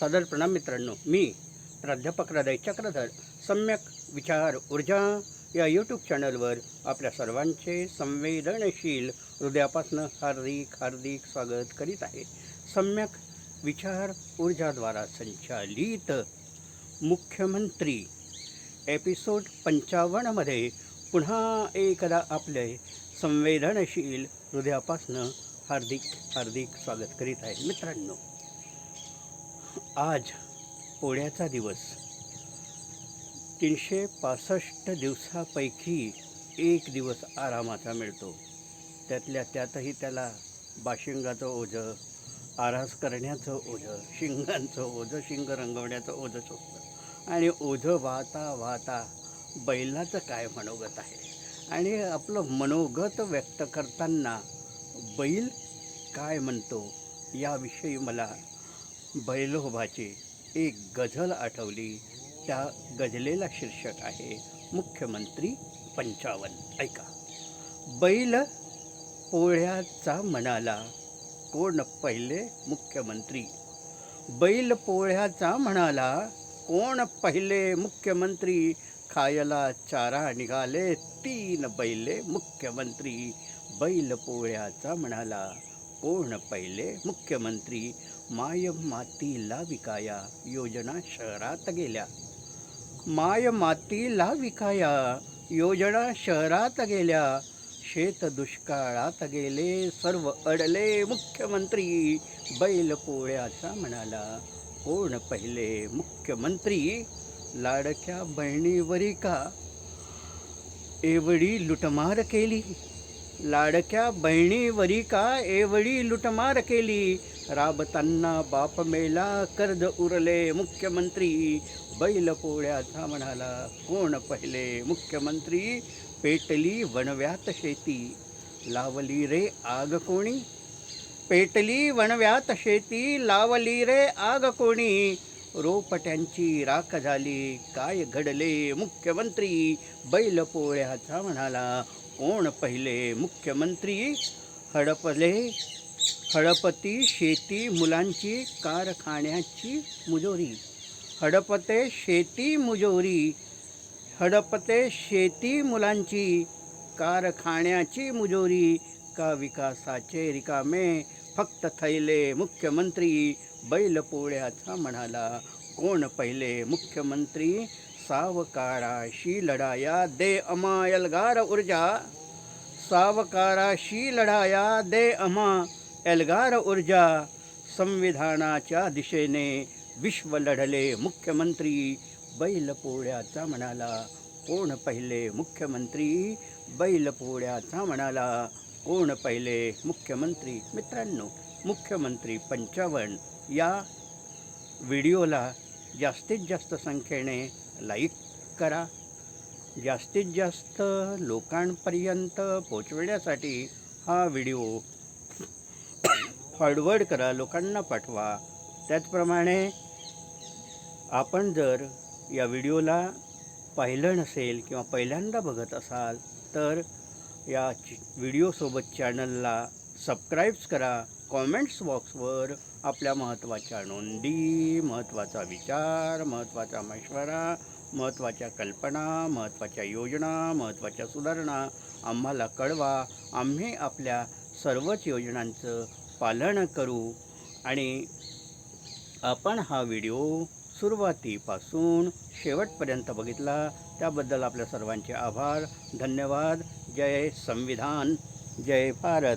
सादर प्रणाम मित्रांनो. मी प्राध्यापक हृदय चक्रधर सम्यक विचार ऊर्जा या यूट्यूब चॅनलवर आपल्या सर्वांचे संवेदनशील हृदयापासून हार्दिक हार्दिक स्वागत करीत आहे. सम्यक विचार ऊर्जाद्वारा संचालित मुख्यमंत्री एपिसोड पंचावन्नमध्ये पुन्हा एकदा आपले संवेदनशील हृदयापासनं हार्दिक हार्दिक स्वागत करीत आहे मित्रांनो. आज पोळ्याचा दिवस. तीनशे पासष्ट दिवसापैकी एक दिवस आरामाचा मिळतो. त्यातल्या त्यातही त्याला बाशिंगाचं ओझं आरास करण्याचं ओझं शिंगांचं ओझं शिंग रंगवण्याचं ओझं सोपतं. आणि ओझं वाहता वाहता बैलाचं काय मनोगत आहे? आणि आपलं मनोगत व्यक्त करताना बैल काय म्हणतो याविषयी मला बैलोबाची एक गझल आठवली. त्या गझलेला शीर्षक आहे मुख्यमंत्री पंचावन्न. ऐका. बैल पोळ्याचा म्हणाला कोण पहिले मुख्यमंत्री? बैल पोळ्याचा म्हणाला कोण पहिले मुख्यमंत्री? खायला चारा निघाले तीन बैले मुख्यमंत्री. बैल पोळ्याचा म्हणाला कोण पहिले? मुख्यमंत्री माय मातीला योजना शहरात गेल्या. माय मातीला योजना शहरात गेल्या. शेत दुष्काळात गेले सर्व अडले मुख्यमंत्री. बैल पोळ्याचा म्हणाला कोण पहिले? मुख्यमंत्री. लाडक्या बहिणीवरी का? एवढी लुटमार केली. लाडक्या बहिणीवरी का एवढी लुटमार केली? राबताना बाप मेला कर्ज उरले मुख्यमंत्री. बैल पोळ्याचा म्हणाला कोण पहिले? मुख्यमंत्री पेटली वणव्यात शेती. लावली रे आग कोणी? पेटली वणव्यात शेती लावली रे आग कोणी? रोपट्यांची राख झाली. काय घडले? मुख्यमंत्री बैल पोळ्याचा म्हणाला. कोण पहिले? मुख्यमंत्री? हडपले? हडपती शेती मुलांची कारखान्याची मुजोरी. हडपते शेती मुजोरी. हडपते शेती मुलांची कारखान्याची मुजोरी. का विकासाचे रिकामे? फक्त थैले मुख्यमंत्री. बैल पोळ्याचा म्हणाला कोण पहिले मुख्यमंत्री? सावकाराशी लढाया दे अमा एल्गार ऊर्जा. सावकाराशी लढाया दे अमा एल्गार ऊर्जा. संविधानाच्या दिशेने विश्व लढले मुख्यमंत्री. बैलपोळ्याचा म्हणाला कोण पहिले मुख्यमंत्री? बैलपोळ्याचा म्हणाला कोण पहिले मुख्यमंत्री? मित्रांनो मुख्यमंत्री पंचावन्न या व्हिडिओला जास्तीत जास्त संख्येने लाईक करा. जास्तीत जास्त लोकांपर्यंत पोचविण्यासाठी हा व्हिडिओ फॉरवर्ड करा लोकांना पाठवा. त्याचप्रमाणे आपण जर या व्हिडिओला पाहिलं नसेल किंवा पहिल्यांदा बघत असाल तर या चि व्हिडिओसोबत चॅनलला सबस्क्राईब्स करा. कॉमेंट्स बॉक्सवर आपल्या महत्त्वाच्या नोंदी महत्त्वाचा विचार महत्त्वाचा मशवरा महत्त्वाच्या कल्पना महत्त्वाच्या योजना महत्त्वाच्या सुधारणा. आम्हाला कळवा आम्ही आपल्या सर्वच योजनांचं पालन करू. आणि आपण हा व्हिडिओ सुरुवातीपासून शेवटपर्यंत बघितला त्याबद्दल आपल्या सर्वांचे आभार धन्यवाद. जय संविधान जय भारत.